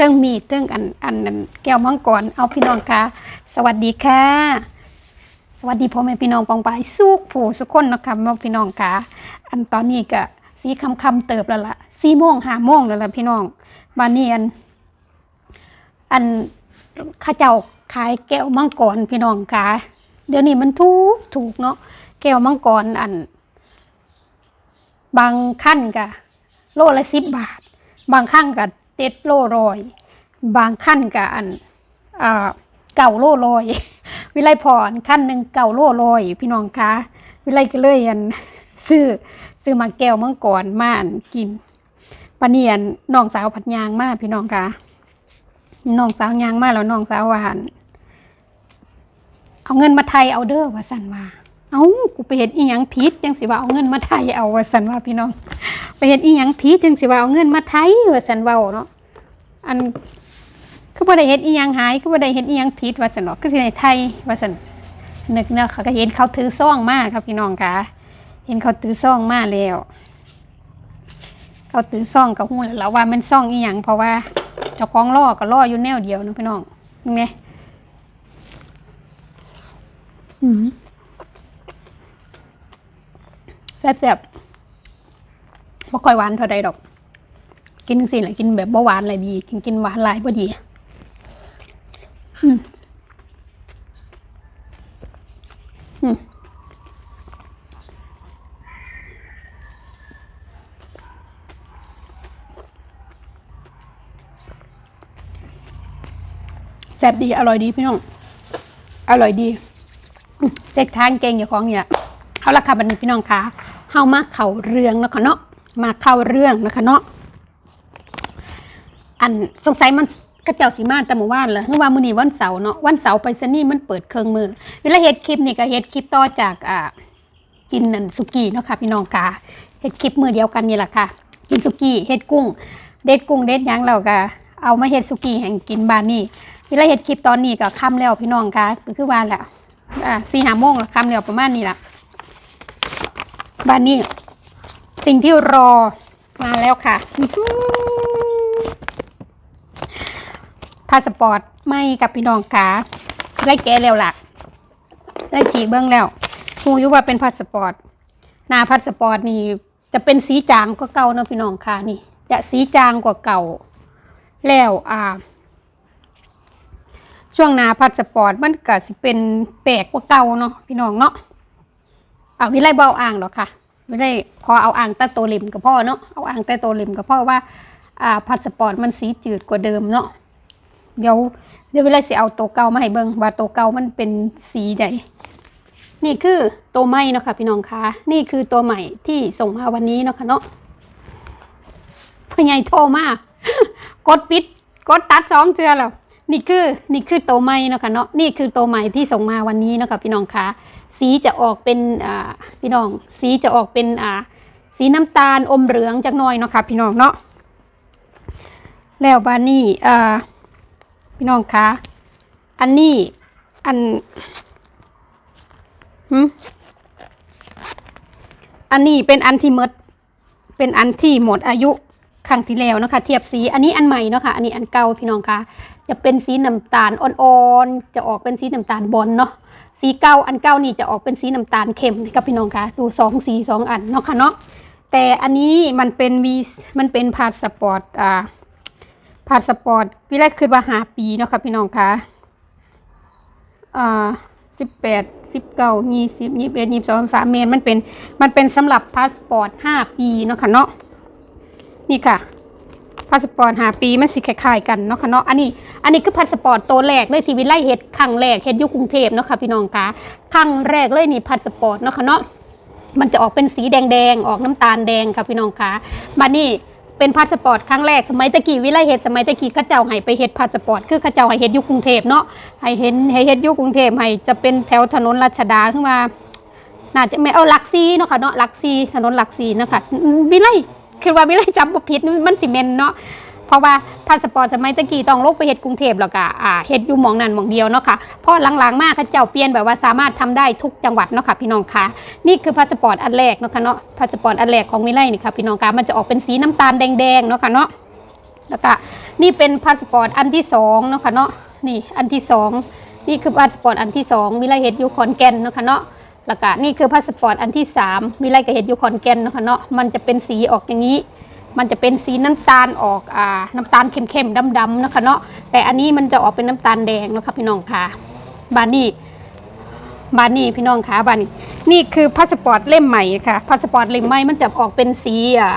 เทิงมีเทิงอันอันนั้นแก้วมังกรเอาพี่น้องค่ะ สวัสดีค่ะ สวัสดีพ่อแม่พี่น้องปองไปสุกผู้สุกคนนะคะน้องพี่น้องค่ะ อันตอนนี้ก็สีคำคำเติบแล้วล่ะสี่โมงห้าโมงแล้วล่ะพี่น้องมาเนียนอันข้าเจ้าขายแก้วมังกรพี่น้องค่ะ เดี๋ยวนี้มันถูกถูกเนาะแก้วมังกรอัน บางขั้นก็โลละสิบบาท บางขั้นก็เจ็ดโลร้อย บางขั้นก็อันเก่าโลร้อย วิไลพรขั้นหนึ่งเก่าโลร้อย พี่น้องคะวิไลก็เลยอันซื้อซื้อมาแก้วเมังกรมาอันกินปนเนียนน้องสาวผัดยางมาพี่น้องคะน้องสาวยางมาแล้วน้องสาวว่าอันเอาเงินมาไทยเอาเด้อว่าสันว่าเอากูไปเห็นอีหยังผิดจังสิว่าเอาเงินมาไทยเอาว่าสันว่าพี่น้อง ไปเห็นอีหยังผิดจังสิว่าเอาเงินมาไทยว่าสันว้าเนาะอัน คือบ่ได้เฮ็ดอีหยังหายคือบ่ได้เฮ็ดอีหยังผิดว่าซั่นเนาะคือสิในไทยว่าซั่นนึกเนาะเขาก็เห็นเขาถือซองมาครับพี่น้องค่ะเห็นเขาถือซองมาแล้ว เขาถือซองก็ฮู้แล้วล่ะว่ามันซองอีหยังเพราะว่าเจ้าของล่อก็ล่ออยู่แนวเดียวนะพี่น้องนี่ไงอืมแซ่บๆบ่ค่อยหวานเท่าใดดอก กินจังสิแหละกินแบบบ่หวานอะไรดี กินกินหวานหลายบ่ดี แซ่บดีอร่อยดีพี่น้อง อร่อยดีเจ๊กทางเก่งอย่างของเนี่ยเอาละค่ะบัดนี้พี่น้องคะเฮามาเข้าเรื่องแล้วค่ะเนาะมาเข้าเรื่องนะคะเนาะอันสงสัยมัน กระเจ้าสีมาแต่เมื่อวานเหรอคือว่ามื้อนี้วันเสาร์เนาะวันเสาร์ไปซนี่มันเปิดเครื่องมือเวลาเฮ็ดคลิปนี่ก็เฮ็ดคลิปต่อจากอ่ากินนั่นสุกี้เนาะค่ะพี่น้องกาเฮ็ดคลิปมือเดียวกันนี่แหละค่ะ กินสุกี้เฮ็ดกุ้ง เด็ดกุ้งเด็ดยังแล้วก็เอามาเฮ็ดสุกี้แห่งกินบ้านนี่เวลาเฮ็ดคลิปตอนนี้ก็ค่ำแล้วพี่น้องคะก็คือว่าแหละอ่าสี่ห้าโมงค่ำแล้วประมาณนี้ล่ะบ้านนี้ สิ่งที่รอมาแล้วค่ะ พาสปอร์ตไม่กับพี่น้องขาได้แก้แล้วหล่ะได้ฉีกเบื้องแล้วฮูยุว่าเป็นพาสปอร์ตหน้าพาสปอร์ตนี่จะเป็นสีจางกว่าเก่าเนาะพี่น้องค่ะนี่ จะสีจางกว่าเก่า แล้วอ่า ช่วงหน้าพาสปอร์ตมันก็สิเป็นแปลกกว่าเก่าเนาะพี่น้องเนาะเอาวิไลเบเอาอ่างหรอกค่ะไม่ได้ขอเอาอ่างแต่ตัวเล็มกับพ่อเนาะเอาอ่างแต่ตัวเล็มกับพ่อว่าอ่าพาสปอร์ตมันสีจืดกว่าเดิมเนาะ เดี๋ยวเดี๋ยวเวลาสิเอาตัวเก่ามาให้เบิ่งว่าตัวเก่ามันเป็นสีใดนี่คือตัวใหม่เนาะค่ะพี่น้องคะนี่คือตัวใหม่ที่ส่งมาวันนี้เนาะค่ะเนาะพ่อใหญ่โทรมากดปิดกดตัดสองเทือแล้วนี่คือนี่คือตัวใหม่เนาะค่ะเนาะนี่คือตัวใหม่ที่ส่งมาวันนี้เนาะค่ะพี่น้องคะสีจะออกเป็นอ่าพี่น้อง สีจะออกเป็นอ่าสีน้ำตาลอมเหลืองจักหน่อยเนาะค่ะพี่น้องเนาะแล้วบานนี้อ่า พี่น้องคะอันนี้ อันหืมอันนี้เป็นอันที่หมด เป็นอันที่หมดอายุครั้งที่แล้วเนาะคะเทียบสีอันนี้อันใหม่เนาะค่ะอันนี้อันเก่าพี่น้องคะจะเป็นสีน้ำตาลอ่อนๆจะออกเป็นสีน้ำตาลบอลเนาะสีเก่าอันเก่านี่จะออกเป็นสีน้ำตาลเข้มนะครับพี่น้องคะดูสองสีสองอันเนาะค่ะเนาะแต่อันนี้มันเป็นวีมันเป็นพาสปอร์ตอ่า พาสปอร์ตพี่แรกคือว่าหาปีเนาะค่ะพี่น้องคะอ่าสิบแปดสิบเก้ายี่สิบยี่สิบเอ็ดยี่สิบสองสามเมตรมันเป็นมันเป็นสำหรับพาสปอร์ตห้าปีเนาะค่ะเนาะนี่ค่ะพาสปอร์ตหาปีมันสิคล้ายๆกันเนาะค่ะเนาะอันนี้อันนี้คือพาสปอร์ตตัวแรกเลยที่วิไลเฮ็ดครั้งแรกเฮ็ดอยู่กรุงเทพเนาะค่ะพี่น้องคะครั้งแรกเลยนี่พาสปอร์ตเนาะค่ะเนาะมันจะออกเป็นสีแดงๆ ออกน้ำตาลแดงค่ะพี่น้องคะมานี่ เป็นพาสปอร์ตครั้งแรกสมัยตะกี้วิไลเฮ็ดสมัยตะกี้ข้าเจ้าให้ไปเฮ็ดพาสปอร์ตคือข้าเจ้าให้เฮ็ดอยู่กรุงเทพเนาะให้เห็นให้เฮ็ดอยู่กรุงเทพให้จะเป็นแถวถนนรัชดาขึ้นมาน่าจะไม่เอาลักซีเนาะค่ะเนาะลักซีถนนลักซีเนาะค่ะวิไลคือว่าวิไลจำบ่ผิดมันสิแม่นเนาะ เพราะว่าพาสปอร์ตสมัยตะกี้ต้องลงไปเฮ็ดกรุงเทพแล้วก็อ่าเฮ็ดอยู่หมองนั้นหมองเดียวเนาะค่ะเพราะหลังๆมาเขาเจ้าเปลี่ยนแบบว่าสามารถทำได้ทุกจังหวัดเนาะค่ะพี่น้องคะนี่คือพาสปอร์ตอันแรกเนาะค่ะเนาะพาสปอร์ตอันแรกของวิไลนี่ค่ะพี่น้องคะมันจะออกเป็นสีน้ำตาลแดงๆเนาะค่ะเนาะแล้วก็นี่เป็นพาสปอร์ตอันที่สองเนาะค่ะเนาะนี่อันที่สองนี่คือพาสปอร์ตอันที่สองวิไลเฮ็ดอยู่ขอนแก่นเนาะค่ะเนาะแล้วก็นี่คือพาสปอร์ตอันที่สามวิไลก็เฮ็ดอยู่ขอนแก่นเนาะค่ะเนาะมันจะเป็นสีออกอย่างนี้ มันจะเป็นสีน้ำตาลออกอ่าน้ำตาลเข้มๆดำๆนะคะเนาะแต่อันนี้มันจะออกเป็นน้ำตาลแดงนะคะพี่น้องค่ะบานนี่บานนี่พี่น้องค่ะบานนี่นี่คือพาสปอร์ตเล่มใหม่ค่ะพาสปอร์ตเล่มใหม่มันจะออกเป็นสีอ่า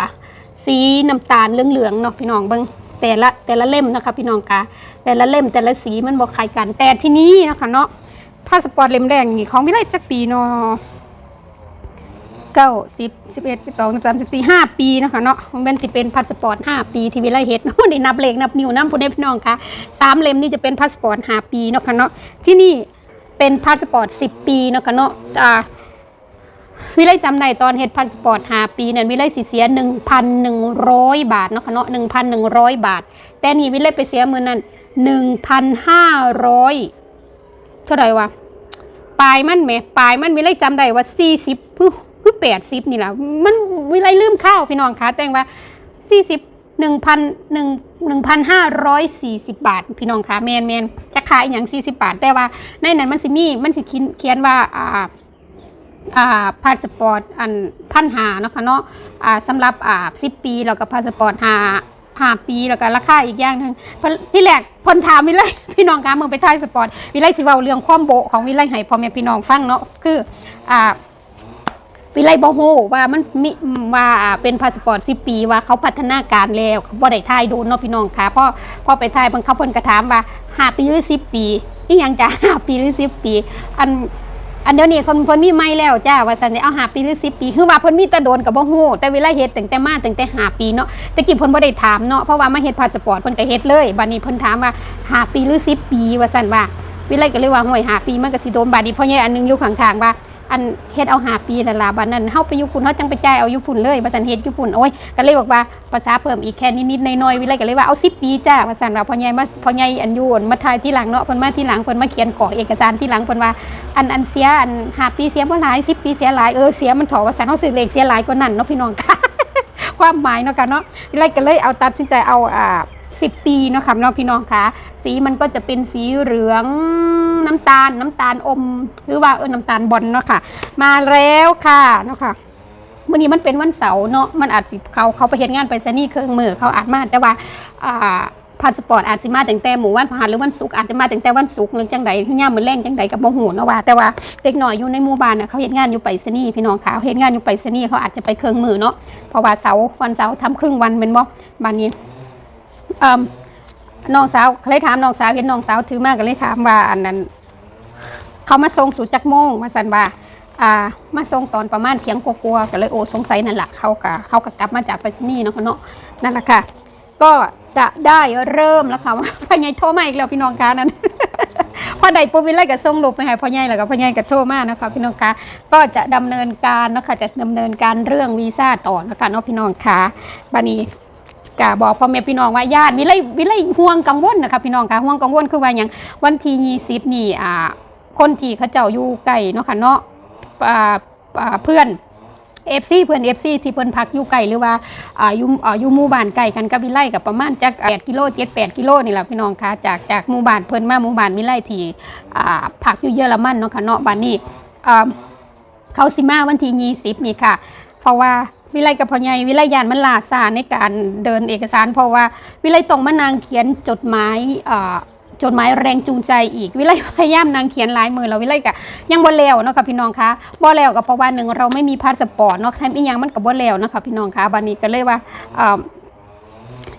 สีน้ำตาลเหลืองๆเนาะพี่น้องเบิ่งแต่ละแต่ละเล่มนะคะพี่น้องค่ะ แต่ละเล่มแต่ละสีมันบอกคล้ายกันแต่ที่นี้นะคะเนาะพาสปอร์ตเล่มแดงนี่ของวิไลจักปีเนาะ เก้าสิบสิบเอ็ดสิบสองสิบสามสิบสี่ห้าปีนะคะเนาะมันเป็นสิเป็นพาสปอร์ตห้าปีที่วิไลเฮ็ดเนาะได้นับเลขนับนิ้วน้ำผู้ใดพี่น้องคะสามเล่มนี่จะเป็นพาสปอร์ตห้าปีเนาะค่ะเนาะที่นี่เป็นพาสปอร์ตสิบปีเนาะค่ะเนาะอ่าวิไลจำได้ตอนเฮ็ดพาสปอร์ตหาปีนั้นวิไลสิเสีย1,100บาทเนาะค่ะเนาะ1,100บาท แต่นี่วิไลไปเสียมื้อนั้น1,500เท่าไหร่วะปลายมันแหมปลายมันวิไลจำได้ว่า40 คือคือ80นี่แหละมันวิไลลืมข้าวพี่น้องคะแต่งว่า40 1,000 1 1,540บาท พี่น้องคะแมนแมนจะขายอย่าง40บาท แต่ว่าในนั้นมันสิมีมันสิเขียนว่าอ่าอ่าพาสปอร์ตอันพันหาเนาะค่ะเนาะอ่าสำหรับอ่าสิบปีแล้วก็พาสปอร์ตหาห้าปีแล้วก็ราคาอีกอย่างหนึ่งที่แรกพนถามวิไลพี่น้องคะมึงไปถ่ายสปอร์ตวิไลสิเว้าเรื่องความโบของวิไลให้พ่อแม่พี่น้องฟังเนาะคืออ่า วิไลบ่ฮู้ว่ามันมีว่าเป็นพาสปอร์ต10ปีว่าเขาพัฒนาการแล้วเขาบ่ได้ถ่ายโดนเนาะพี่น้องค่ะพราะพอไปถ่ายบางเขาเพิ่นก็ถามว่าห้าปีหรือ10ปีอีหยังจะห้าปีหรือ10ปี อันอันเดี๋ยวนี้คนเพิ่นมีไม่แล้วจ้าว่าซั่นเอาหาปีหรือ10ปีคือว่าเพิ่นมีแต่โดนกับบ่ฮู้แต่เวลาเฮ็ดตั้งแต่มาตั้งแต่หาปีเนาะต่กี้เพิ่นบ่ได้ถามเนาะเพราะว่ามาเฮ็ดพาสปอร์ตเพิ่นก็เฮ็ดเลยบัดนี้เพิ่นถามว่าหาปีหรือ10ปี ว่าซั่นว่าวิไลก็เลยว่าห่วยหาปีมันก็สิโดนบัดนี้พ่อใหญ่อันหนึงอยู่ข้างๆว่า อันเฮ็ดเอาหาปีนั่นล่ะบัดนั้นเฮาไปอยู่พุ่นเฮาจังไปจ่ายเอาอยู่พุ่นเลยว่าซั่นเฮ็ดอยู่พุ่นโอ้ยก็เลยบอกว่าภาษาเพิ่มอีกแค่นิดๆน่อยๆวิไลก็เลยว่าเอา10ปีจ้าว่าซั่นว่าพ่อใหญ่มาพ่อใหญ่อันอยู่มาทายที่หลังเนาะเพิ่นมาที่หลังเพิ่นมาเขียนกรอกเอกสารที่หลังเพิ่นว่าอันอันเสียอันหาปีเสียบ่หลายสิบปีเสียหลายเออเสียมันถอว่าสันเขาซื้อเลขเสียหลายกว่านั้นเนาะพี่น้องค่ะความหมายเนาะค่ะเนาะวิไลก็เลยเอาตัดสินใจเอาอ่า สิบปีเนาะค่ะเนาะพี่น้องค่ะ สีมันก็จะเป็นสีเหลืองน้ำตาลน้ำตาลอม หรือว่าเออน้ำตาลบอลเนาะค่ะ มาแล้วค่ะเนาะค่ะวันนี้มันเป็นวันเสาร์เนาะมันอาจสิเขาเขาไปเฮ็ดงานไปซนี่เครื่องมือเขาอาจมาแต่ว่าพาสปอร์ตอาจสิมาตั้งแต่หมู่วันพฤหัสหรือวันศุกร์อาจจะมาตั้งแต่วันศุกร์หรือจังใดย่ามมื้อแรงจังใดกับบ่ฮู้เนาะว่าแต่ว่าเด็กหน้อยอยู่ในหมู่บ้านน่ะเขาเฮ็ดงานอยู่ไปรษณีย์พี่น้องเขาเฮ็ดงานอยู่ไปรษณีย์เขาอาจจะไปเครื่องมือเนาะเพราะว่าเสาร์วันเสาร์ทำครึ่งวันแม่นบ่บัดนี้ เอ่อน้องสาวเคยถามน้องสาวเห็นน้องสาวถือมากก็เลยถามว่าอันนั้น เขามาส่งสู่จักโมงมาสันว่าอ่ามาส่งตอนประมาณเที่ยงกลัวๆก็เลยโอ้สงสัยนั่นแหละเขากะเขากะกลับมาจากไปรษณีย์เนาะเขาเนาะนั่นแหละค่ะ ก็จะได้เริ่มแล้วค่ะว่าพ่อใหญ่โทรมาอีกแล้วพี่น้องคะนั้นพอใดปุ๊บวิไลก็ส่งรูปไปให้พ่อใหญ่แล้วก็พ่อใหญ่ก็โทรมานะคะพี่น้องคะก็จะดำเนินการเนาะคะจะดำเนินการเรื่องวีซ่าต่อนะคะเนาะพี่น้องคะบานี้ กะบอกพ่อแม่พี่น้องว่าญาติวิไลวิไลห่วงกังวลนะคะพี่น้องคะห่วงกังวลคือว่าอย่างวันที่ยี่สิบนี่อ่าคนที่เขาเจ้าอยู่ไกลเนาะค่ะเนาะอ่าอ่าเพื่อนเอฟซีเพื่อนเอฟซีที่เพิ่อนพักอยู่ไกลหรือว่าอ่าอยู่อ่าอยู่หมู่บ้านไกลกันกับวิไลกับประมาณจัก8กิโล7 8กิโลนี่แหละพี่น้องคะจากจากหมู่บ้านเพิ่อนมาหมู่บ้านวิไลที่อ่าพักอยู่เยอรมันเนาะค่ะเนาะบ้านนี้อ่าเขาสิมาวันที่20นี่ค่ะ เพราะว่า วิไลกับพ่อใหญ่วิไลยานมันลาซาในการเดินเอกสาร เพราะว่าวิไลต้องมานางเขียนจดหมายจดหมายแรงจูงใจอีก วิไลพยายามนางเขียนลายมือเราวิไลกะยังบ่แล้วเนาะค่ะพี่น้องคะบ่แล้วกับเพราะว่าหนึ่งเราไม่มีพาสปอร์ตเนาะแทมอีหยังมันก็บ่แล้วเนาะค่ะพี่น้องคะบัดนี้ก็เลยว่า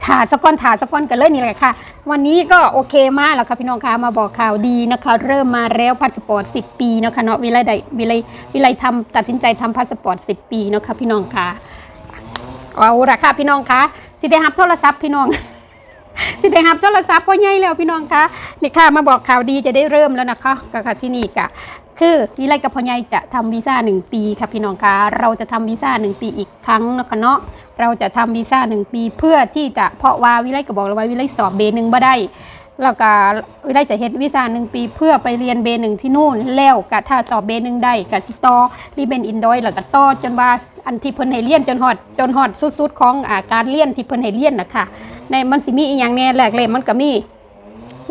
อ่าถ่าสกอนถ่าสก้อนกันเลยนี่แหละค่ะ วันนี้ก็โอเคมากแล้วค่ะพี่น้องคะมาบอกข่าวดีนะคะ เริ่มมาแล้วพาสปอร์ต 10 ปีนะคะเนาะวิไลได้วิไลวิไลทำตัดสินใจทำพาสปอร์ต 10 ปีเนาะค่ะพี่น้องคะเอาละค่ะพี่น้องคะสิได้รับโทรศัพท์พี่น้อง สิได้รับโทรศัพท์พ่อใหญ่แล้วพี่น้องคะนี่ค่ะมาบอกข่าวดีจะได้เริ่มแล้วนะคะก็ค่ะที่นี่กะ คือวิไลกับพ่อใหญ่จะทำวีซ่าหนึ่งปีค่ะพี่น้องคะเราจะทำวีซ่าหนึ่งปีอีกครั้งนะคะเนาะเราจะทำวีซ่าหนึ่งปีเพื่อที่จะเพราะว่าวิไลก็บอกแล้วว่าวิไลสอบเบหนึ่งบ่ได้แล้วก็วิไลจะเฮ็ดวีซ่าหนึ่งปี เพื่อไปเรียนเบหนึ่งที่นู่นแล้วก็ถ้าสอบเบหนึ่งได้ก็สิต่อรีเบนอินดอยแล้วก็ต่อจนว่าอันที่เพิ่นให้เรียนจนฮอดจนฮอดสุดๆของอาการเรียนที่เพิ่นให้เรียนนะคะในมันสิมีอีหยังแน่แรกเลยมันก็มี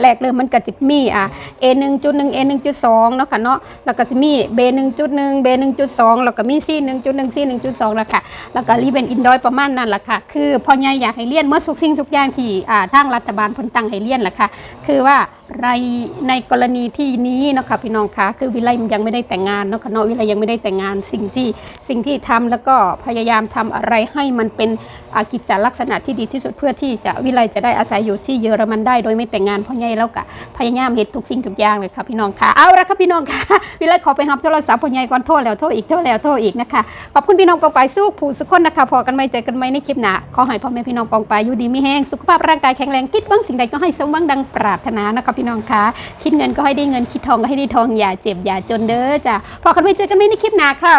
แรกเริ่มมันก็จะมีอะ A 1.1 A 1.2เนาะค่ะเนาะแล้วก็จะมี B 1.1 B 1.2แล้วก็มี C 1.1 C 1.2แล้วค่ะแล้วก็รีเวนอินดอยประมาณนั้นแหละค่ะ คือพอใหญ่อยากให้เรียนเมื่อสุกสิ่งสุกอย่างที่อ่าทางรัฐบาลเพิ่นตังให้เรียนแหละค่ะ คือว่า ในในกรณีที่นี้เนาะค่ะพี่น้องคะคือวิไลยังไม่ได้แต่งงานเนาะค่ะเนาะวิไลยังไม่ได้แต่งงานสิ่งที่สิ่งที่ทำแล้วก็พยายามทำอะไรให้มันเป็นอากิจลักษณะที่ดีที่สุดเพื่อที่จะวิไลจะได้อาศัยอยู่ที่เยอรมันได้โดยไม่แต่งงานเพราะไงแล้วก็พยายามเฮ็ดทุกสิ่งทุกอย่างเลยค่ะพี่น้องคะเอาละค่ะพี่น้องคะวิไลขอไปรับโทรศัพท์พ่อใหญ่ก่อนโทรแล้วโทรอีกโทรแล้วโทรอีกนะคะขอบคุณพี่น้องปองไปสู้ผู้สุขคนนะคะพอกันไหมเจอกันไหมในคลิปหน้าขอให้พ่อแม่พี่น้องปองไปอยู่ดีมีแห้งสุขภาพร่างกายแข็งแรงคิดหวังสิ่งใดก็ให้สมหวังดังปรารถนานะคะพี่น้องคะคิดเงินก็ให้ได้เงินคิดทองก็ให้ได้ทองอย่าเจ็บอย่าจนเด้อจ้ะพอกันไปเจอกันไม่ในคลิปหน้าค่ะ